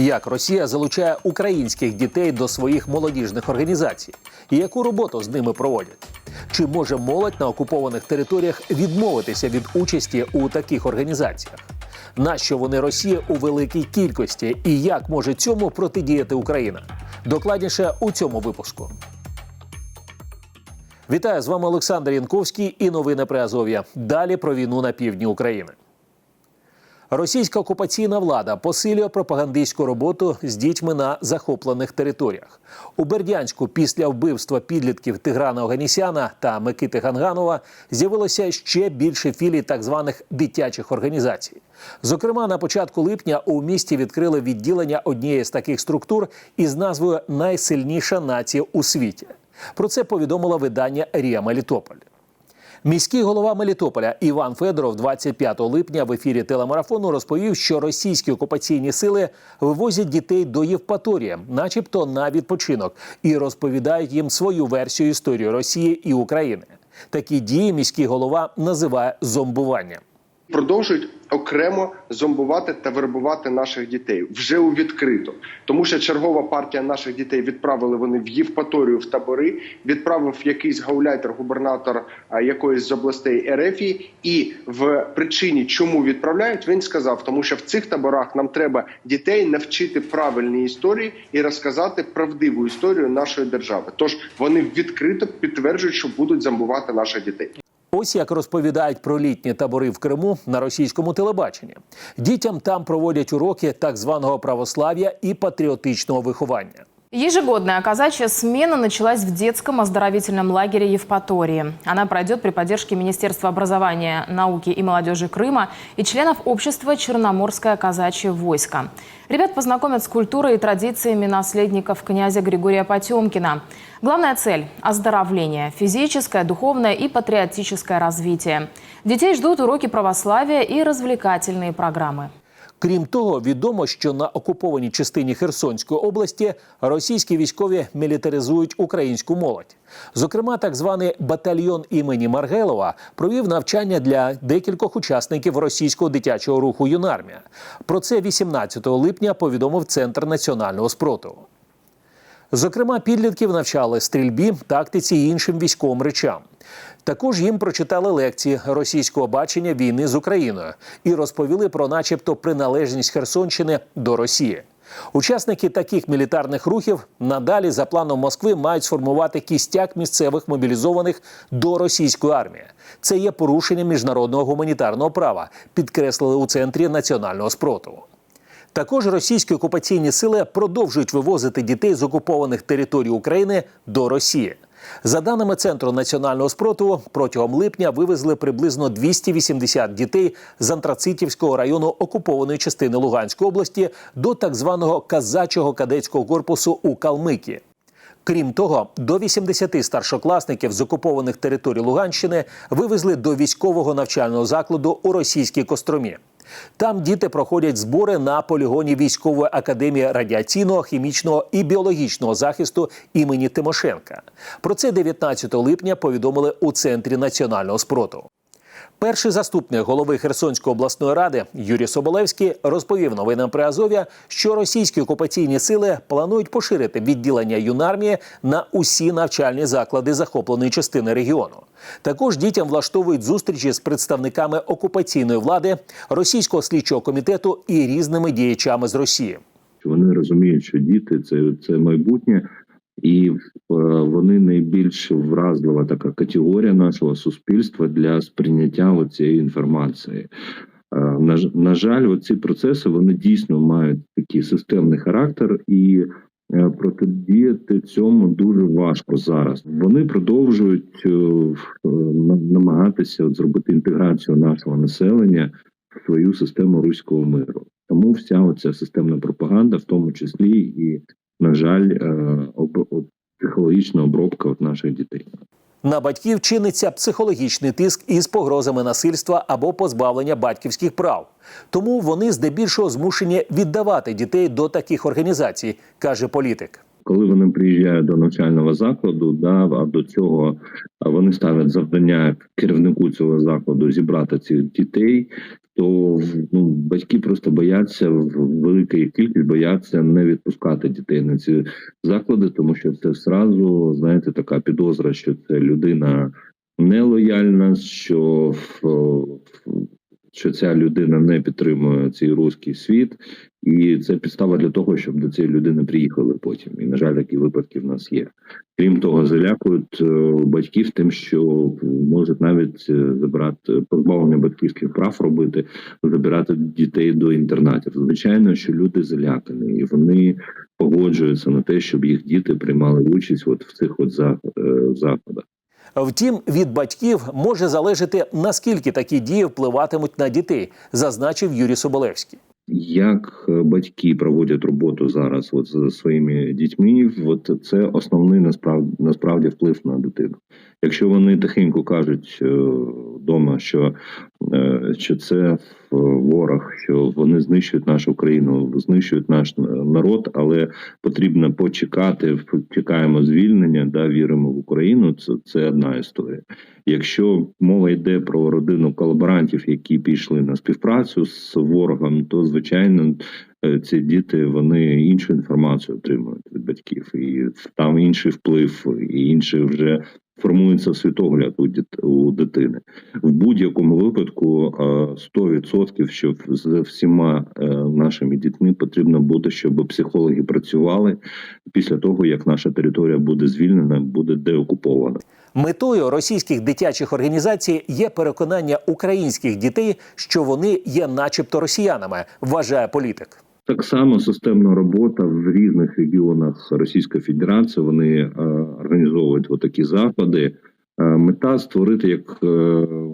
Як Росія залучає українських дітей до своїх молодіжних організацій, і яку роботу з ними проводять? Чи може молодь на окупованих територіях відмовитися від участі у таких організаціях? Нащо вони Росії у великій кількості, і як може цьому протидіяти Україна? Докладніше у цьому випуску. Вітаю з вами Олександр Янковський і новини при Азов'я. Далі про війну на півдні України. Російська окупаційна влада посилює пропагандистську роботу з дітьми на захоплених територіях. У Бердянську після вбивства підлітків Тиграна Оганісяна та Микити Ганганова з'явилося ще більше філій так званих дитячих організацій. Зокрема, на початку липня у місті відкрили відділення однієї з таких структур із назвою Найсильніша нація у світі. Про це повідомило видання Рія Мелітополь. Міський голова Мелітополя Іван Федоров 25 липня в ефірі телемарафону розповів, що російські окупаційні сили вивозять дітей до Євпаторії, начебто на відпочинок, і розповідають їм свою версію історії Росії і України. Такі дії міський голова називає зомбуванням. продовжують окремо зомбувати та вербувати наших дітей вже у відкрито, тому що чергова партія наших дітей відправили вони в Євпаторію в табори. Відправив якийсь гауляйтер, губернатор якоїсь з областей Ерефії, і в причині, чому відправляють, він сказав, тому що в цих таборах нам треба дітей навчити правильній історії і розказати правдиву історію нашої держави. Тож вони відкрито підтверджують, що будуть зомбувати наших дітей. Ось як розповідають про літні табори в Криму на російському телебаченні. Дітям там проводять уроки так званого православ'я і патріотичного виховання. Ежегодная казачья смена началась в детском оздоровительном лагере Евпатории. Она пройдет при поддержке Министерства образования, науки и молодежи Крыма и членов общества «Черноморское казачье войско». Ребят познакомят с культурой и традициями наследников князя Григория Потемкина. Главная цель – оздоровление, физическое, духовное и патриотическое развитие. Детей ждут уроки православия и развлекательные программы. Крім того, відомо, що на окупованій частині Херсонської області російські військові мілітаризують українську молодь. Зокрема, так званий батальйон імені Маргелова провів навчання для декількох учасників російського дитячого руху Юнармія. Про це 18 липня повідомив Центр національного спротиву. Зокрема, підлітків навчали стрільбі, тактиці і іншим військовим речам. Також їм прочитали лекції російського бачення війни з Україною і розповіли про, начебто, приналежність Херсонщини до Росії. Учасники таких мілітарних рухів надалі за планом Москви мають сформувати кістяк місцевих мобілізованих до російської армії. Це є порушенням міжнародного гуманітарного права, підкреслили у центрі національного спротиву. Також російські окупаційні сили продовжують вивозити дітей з окупованих територій України до Росії. За даними Центру національного спротиву, протягом липня вивезли приблизно 280 дітей з Антрацитівського району окупованої частини Луганської області до так званого казачого кадетського корпусу у Калмикі. Крім того, до 80 старшокласників з окупованих територій Луганщини вивезли до військового навчального закладу у російській Костромі. Там діти проходять збори на полігоні військової академії радіаційного, хімічного і біологічного захисту імені Тимошенка. Про це 19 липня повідомили у центрі національного спротиву. Перший заступник голови Херсонської обласної ради Юрій Соболевський розповів новинам при Азов'я, що російські окупаційні сили планують поширити відділення юнармії на усі навчальні заклади захопленої частини регіону. Також дітям влаштовують зустрічі з представниками окупаційної влади, російського слідчого комітету і різними діячами з Росії. Вони розуміють, що діти це, це майбутнє, і е, вони найбільш вразлива така категорія нашого суспільства для сприйняття цієї інформації. Е, На, жаль, ці процеси вони дійсно мають такий системний характер і. е, Протидіяти цьому дуже важко зараз. Вони продовжують намагатися зробити інтеграцію нашого населення в свою систему руського миру. Тому вся оця системна пропаганда, в тому числі і, на жаль, е, об, об, психологічна обробка от наших дітей. На батьків чиниться психологічний тиск із погрозами насильства або позбавлення батьківських прав. Тому вони здебільшого змушені віддавати дітей до таких організацій, каже політик. коли вони приїжджають до навчального закладу, да, а до цього вони ставлять завдання керівнику цього закладу зібрати цих дітей, то ну, батьки просто бояться велика кількість бояться не відпускати дітей на ці заклади, тому що це зразу знаєте така підозра, що це людина нелояльна, що що ця людина не підтримує цей руський світ, і це підстава для того, щоб до цієї людини приїхали потім. І на жаль, такі випадки в нас є. Крім того, залякують е, батьків тим, що можуть навіть е, забирати позбавлення батьківських прав робити, забирати дітей до інтернатів. Звичайно, що люди залякані, і вони погоджуються на те, щоб їх діти приймали участь от в цих от е, заходах. Втім, від батьків може залежати наскільки такі дії впливатимуть на дітей, зазначив Юрій Соболевський. Як е, батьки проводять роботу зараз от з своїми дітьми, от це основний насправді насправді вплив на дитину. Якщо вони тихенько кажуть вдома, що, е, що це е, ворог, що вони знищують нашу країну, знищують наш народ, але потрібно почекати. Чекаємо звільнення, да віримо в Україну. Це, це одна історія. Якщо мова йде про родину колаборантів, які пішли на співпрацю з ворогом, то звичайно е, ці діти вони іншу інформацію отримують від батьків, і там інший вплив, і інший вже формується світогляд у діт у дитини. В будь-якому випадку е, 100% що з всіма е, нашими дітьми потрібно буде, щоб психологи працювали після того, як наша територія буде звільнена, буде деокупована. Метою російських дитячих організацій є переконання українських дітей, що вони є, начебто, росіянами, вважає політик. Так само системна робота в різних регіонах Російської Федерації. Вони е, організовують такі заходи. Е, мета створити як е,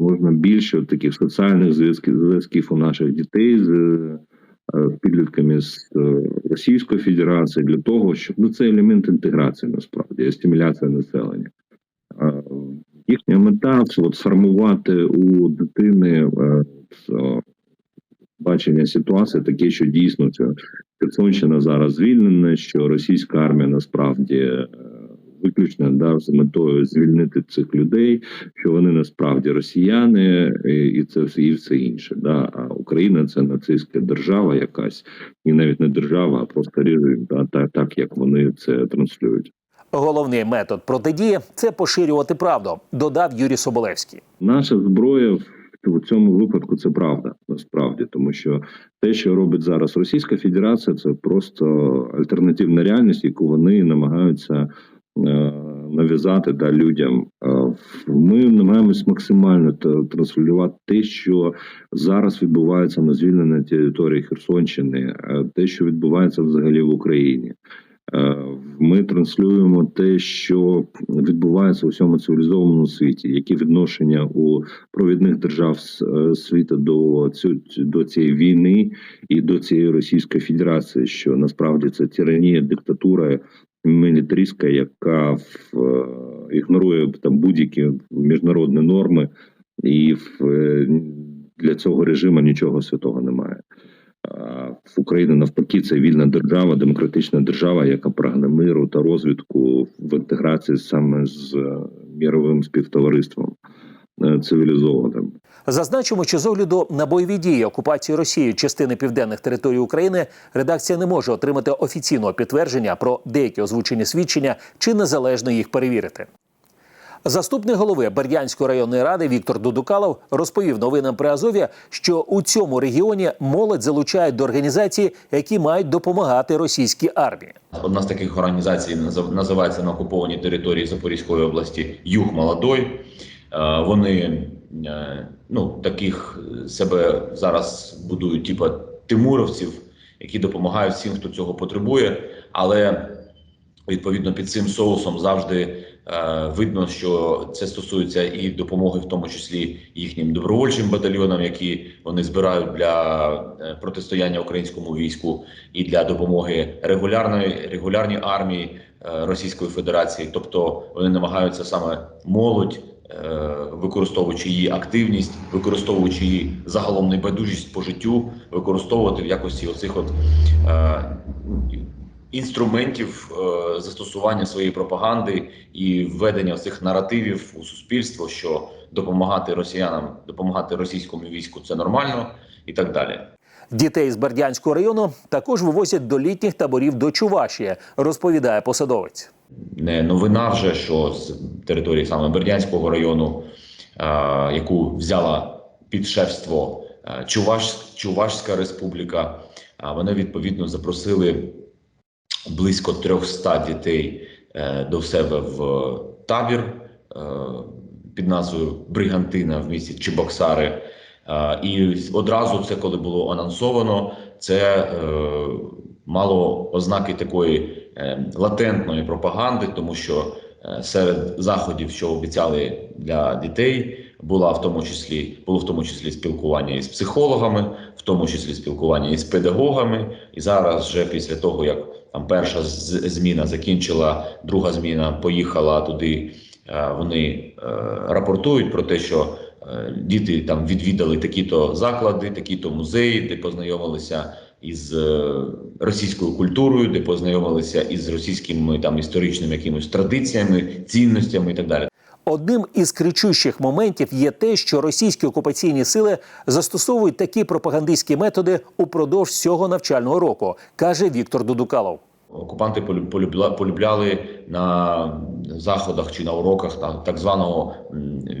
можна більше таких соціальних зв'язків зв'язків у наших дітей з підлітками з Російської Федерації для того, щоб ну це елемент інтеграції насправді стимуляція населення. Їхня мета от сформувати у дитини бачення ситуації таке, що дійсно це Херсонщина зараз звільнена, що російська армія насправді е, виключно да, з метою звільнити цих людей, що вони насправді росіяни, і, і це все і все інше. Да. А Україна це нацистська держава, якась і навіть не держава, а просто режим, да, так, так як вони це транслюють. Головний метод протидії це поширювати правду, додав Юрій Соболевський. Наша зброя в цьому випадку це правда насправді, тому що те, що робить зараз Російська Федерація, це просто альтернативна реальність, яку вони намагаються е, нав'язати да, людям. Ми намагаємось максимально транслювати те, що зараз відбувається на звільненій території Херсонщини, е, те, що відбувається взагалі в Україні. Е, Ми транслюємо те, що відбувається у всьому цивілізованому світі, які відношення у провідних держав е, світу до до цієї війни і до цієї Російської Федерації, що насправді це тиранія, диктатура мілітаристська, яка в, е, ігнорує там будь-які міжнародні норми, і в, для цього режиму нічого святого немає. А В Україні навпаки це вільна держава, демократична держава, яка прагне миру та розвитку в інтеграції саме з е, міровим співтовариством е, цивілізованим. Зазначимо, що з огляду на бойові дії окупації Росією частини південних територій України редакція не може отримати офіційного підтвердження про деякі озвучені свідчення чи незалежно їх перевірити. Заступник голови Бердянської районної ради Віктор Дудукалов розповів новинам при Азові, що у цьому регіоні молодь залучають до організацій, які мають допомагати російській армії. Одна з таких організацій назив- називається на окупованій території Запорізької області Юг Молодой. Е, Вони е, ну таких себе зараз будують, типу тимуровців, які допомагають всім, хто цього потребує. Але відповідно під цим соусом завжди е, видно, що це стосується і допомоги, в тому числі їхнім добровольчим батальйонам, які вони збирають для е, протистояння українському війську і для допомоги регулярної регулярній армії е, Російської Федерації. Тобто вони намагаються саме молодь. е, Використовуючи її активність, використовуючи її загалом небайдужість по життю, використовувати в якості оцих от е, інструментів е, застосування своєї пропаганди і введення цих наративів у суспільство, що допомагати росіянам, допомагати російському війську це нормально і так далі. Дітей з Бердянського району також вивозять до літніх таборів до Чувашії, розповідає посадовець. не новина вже, що з території саме Бердянського району, е, яку взяла під шефство е, Чуваш, Чувашська республіка, а вони відповідно запросили близько 300 дітей е, до себе в табір е, під назвою Бригантина в місті Чебоксари. Е, І одразу це, коли було анонсовано, це мало ознаки такої латентної пропаганди, тому що серед заходів, що обіцяли для дітей, була в тому числі було в тому числі спілкування із психологами, в тому числі спілкування із педагогами. І зараз, вже після того як там перша зміна закінчила, друга зміна поїхала туди. е, Вони е, рапортують про те, що е, діти там відвідали такі-то заклади, такі-то музеї, де познайомилися із російською культурою, де познайомилися із російськими там історичними якимись традиціями, цінностями і так далі. Одним із кричущих моментів є те, що російські окупаційні сили застосовують такі пропагандистські методи упродовж всього навчального року, каже Віктор Дудукалов. Окупанти полю- полюбляли на заходах чи на уроках та- так званого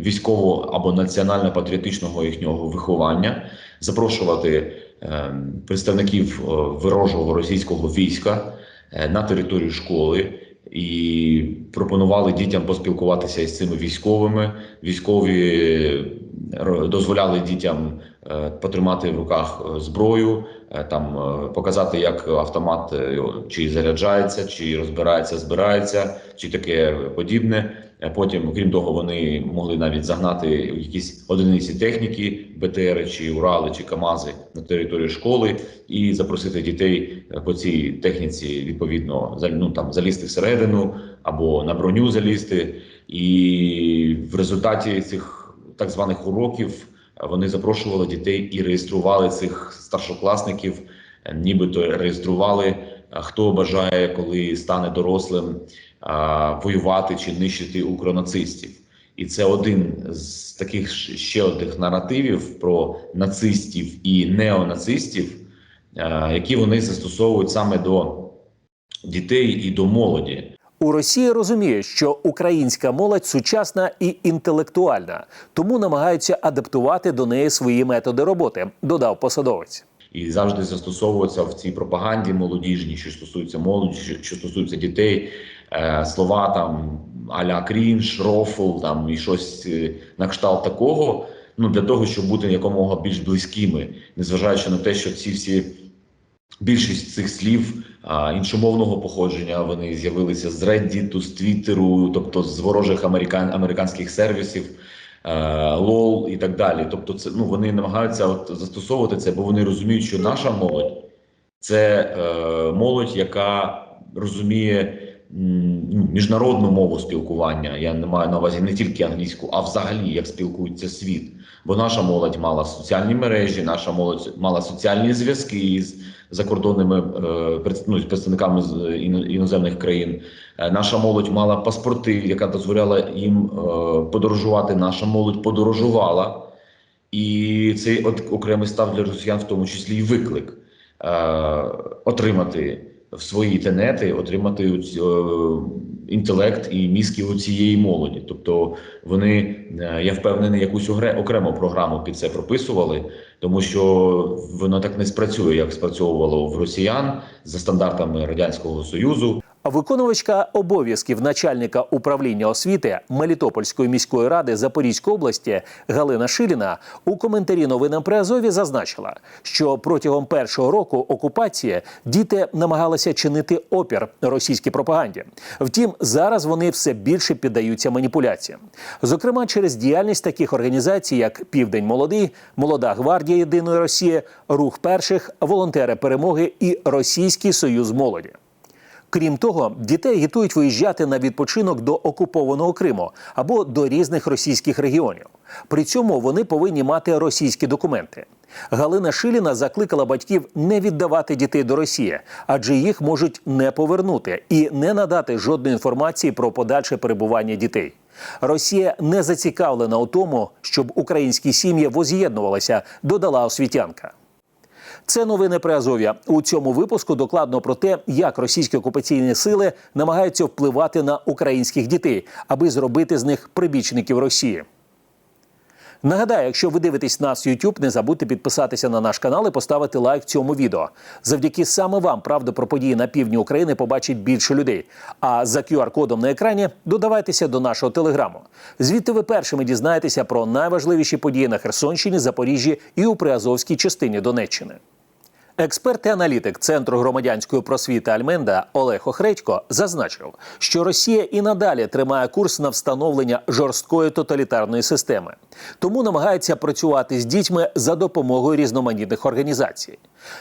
військового або національно-патріотичного їхнього виховання, запрошувати е, представників е, ворожого російського війська е, на територію школи і пропонували дітям поспілкуватися із цими військовими. Військові ро- дозволяли дітям е, потримати в руках е, зброю, е, там е, показати, як автомат е, чи заряджається, чи розбирається, збирається, чи таке подібне. Е, Потім, крім того, вони могли навіть загнати якісь одиниці техніки, БТР, чи Урали, чи КАМАЗи на територію школи і запросити дітей е, по цій техніці відповідно ну, там, залізти всередину або на броню залізти. І в результаті цих так званих уроків е, вони запрошували дітей і реєстрували цих старшокласників, нібито реєстрували, хто бажає, коли стане дорослим, воювати чи нищити укронацистів. І це один з таких ще одних наративів про нацистів і неонацистів, які вони застосовують саме до дітей і до молоді. У Росії розуміють, що українська молодь сучасна і інтелектуальна, тому намагаються адаптувати до неї свої методи роботи, додав посадовець. і завжди застосовуються в цій пропаганді молодіжній, що стосується молоді, що стосується дітей, е, слова там аля крінж, рофл, там і щось е, на кшталт такого. Ну для того, щоб бути якомога більш близькими, незважаючи на те, що ці всі більшість цих слів а, іншомовного походження вони з'явилися з Reddit, з Твіттеру, тобто з ворожих американ, американських сервісів. е, лол і так далі. Тобто, це ну вони намагаються от застосовувати це, бо вони розуміють, що наша молодь це е, молодь, яка розуміє ну, міжнародну мову спілкування. Я не маю на увазі не тільки англійську, а взагалі як спілкується світ. Бо наша молодь мала соціальні мережі, наша молодь мала соціальні зв'язки з закордонними е, ну, представниками з іноземних країн. Е, Наша молодь мала паспорти, яка дозволяла їм е, подорожувати. Наша молодь подорожувала, і цей окремий став для росіян, в тому числі і виклик е, отримати в свої тенети, отримати е, інтелект і мізки у цієї молоді. Тобто вони, е, я впевнений, якусь окрему програму під це прописували, тому що воно так не спрацює, як спрацьовувало в росіян за стандартами радянського союзу. Виконувачка обов'язків начальника управління освіти Мелітопольської міської ради Запорізької області Галина Шиліна у коментарі новинам при Азові зазначила, що протягом першого року окупації діти намагалися чинити опір російській пропаганді. Втім, зараз вони все більше піддаються маніпуляціям. Зокрема, через діяльність таких організацій, як Південь Молодий, Молода гвардія Єдиної Росії, Рух перших, волонтери перемоги і Російський Союз молоді. Крім того, дітей агітують виїжджати на відпочинок до окупованого Криму або до різних російських регіонів. При цьому вони повинні мати російські документи. Галина Шиліна закликала батьків не віддавати дітей до Росії, адже їх можуть не повернути і не надати жодної інформації про подальше перебування дітей. Росія не зацікавлена у тому, щоб українські сім'ї воз'єднувалися, додала освітянка. Це новини при Азов'я. У цьому випуску докладно про те, як російські окупаційні сили намагаються впливати на українських дітей, аби зробити з них прибічників Росії. Нагадаю, якщо ви дивитесь нас в YouTube, не забудьте підписатися на наш канал і поставити лайк цьому відео. Завдяки саме вам правду про події на півдні України побачить більше людей. А за QR-кодом на екрані додавайтеся до нашого телеграму. Звідти ви першими дізнаєтеся про найважливіші події на Херсонщині, Запоріжжі і у Приазовській частині Донеччини. Експерт і аналітик Центру громадянської просвіти Альменда Олег Охредько зазначив, що Росія і надалі тримає курс на встановлення жорсткої тоталітарної системи, тому намагається працювати з дітьми за допомогою різноманітних організацій.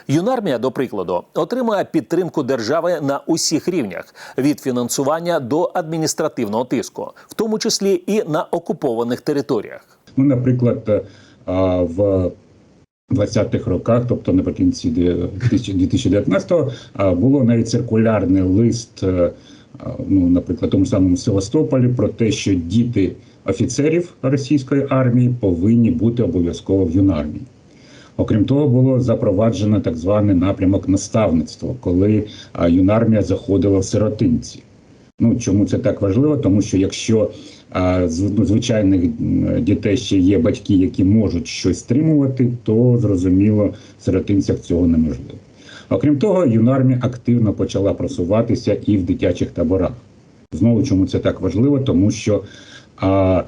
Юнармія, до прикладу, отримує підтримку держави на усіх рівнях від фінансування до адміністративного тиску, в тому числі і на окупованих територіях. Ну, наприклад, е, в 20-х роках, тобто наприкінці 2019-го, було навіть циркулярний лист, е, ну, наприклад, тому самому Севастополі, про те, що діти офіцерів російської армії повинні бути обов'язково в юнармії. Окрім того, було запроваджено так званий напрямок наставництва, коли юнармія заходила в сиротинці. Ну чому це так важливо? Тому що якщо з ну, звичайних дітей ще є батьки, які можуть щось стримувати, то зрозуміло, сиротинцях цього неможливо. Окрім того, юнармія активно почала просуватися і в дитячих таборах. Знову чому це так важливо? Тому що а,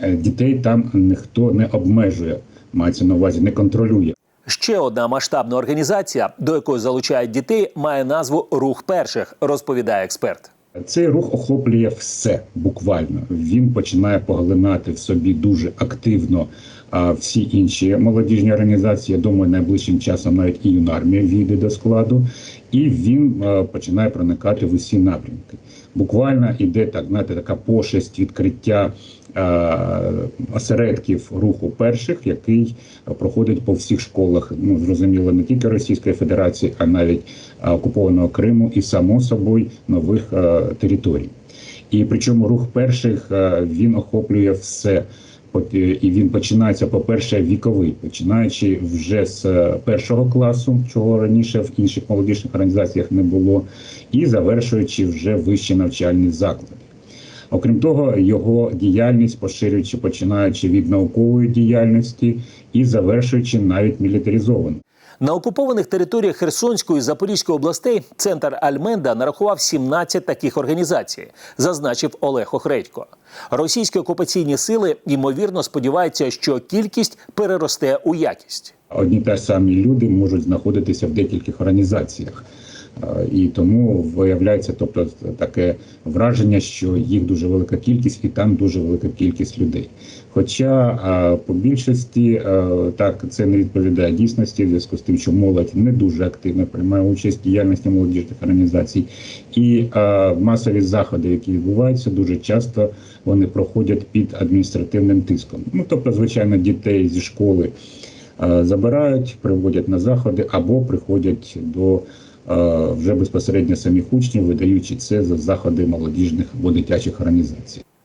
е, дітей там ніхто не обмежує, мається на увазі, не контролює. Ще одна масштабна організація, до якої залучають дітей, має назву Рух перших, розповідає експерт. Цей рух охоплює все буквально. Він починає поглинати в собі дуже активно а, всі інші молодіжні організації. Я думаю, найближчим часом навіть і юнармія війде до складу, і він а, починає проникати в усі напрямки. Буквально іде так, знаєте, така пошесть відкриття а, осередків руху перших, який проходить по всіх школах. Ну зрозуміло, не тільки Російської Федерації, а навіть окупованого Криму і само собою нових територій. І причому рух перших він охоплює все. Е, І він починається, по-перше, віковий, починаючи вже з е, першого класу, чого раніше в інших молодіжних організаціях не було, і завершуючи вже вищі навчальні заклади. Окрім того, його діяльність поширюючи, починаючи від наукової діяльності і завершуючи навіть мілітаризовану. На окупованих територіях Херсонської і Запорізької областей центр Альменда нарахував 17 таких організацій, зазначив Олег Охредько. Російські окупаційні сили ймовірно сподіваються, що кількість переросте у якість. Одні та самі люди можуть знаходитися в декількох організаціях. Е, І тому виявляється, тобто таке враження, що їх дуже велика кількість, і там дуже велика кількість людей. Хоча е, по більшості е, так це не відповідає дійсності, в зв'язку з тим, що молодь не дуже активно приймає участь в діяльності молодіжних організацій, і е, масові заходи, які відбуваються, дуже часто вони проходять під адміністративним тиском. Ну тобто, звичайно, дітей зі школи забирають, приводять на заходи або приходять до вже безпосередньо самих учнів, видаючи це за заходи молодіжних або дитячих організацій.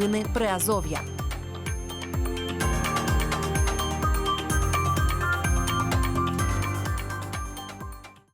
Новини Приазов'я.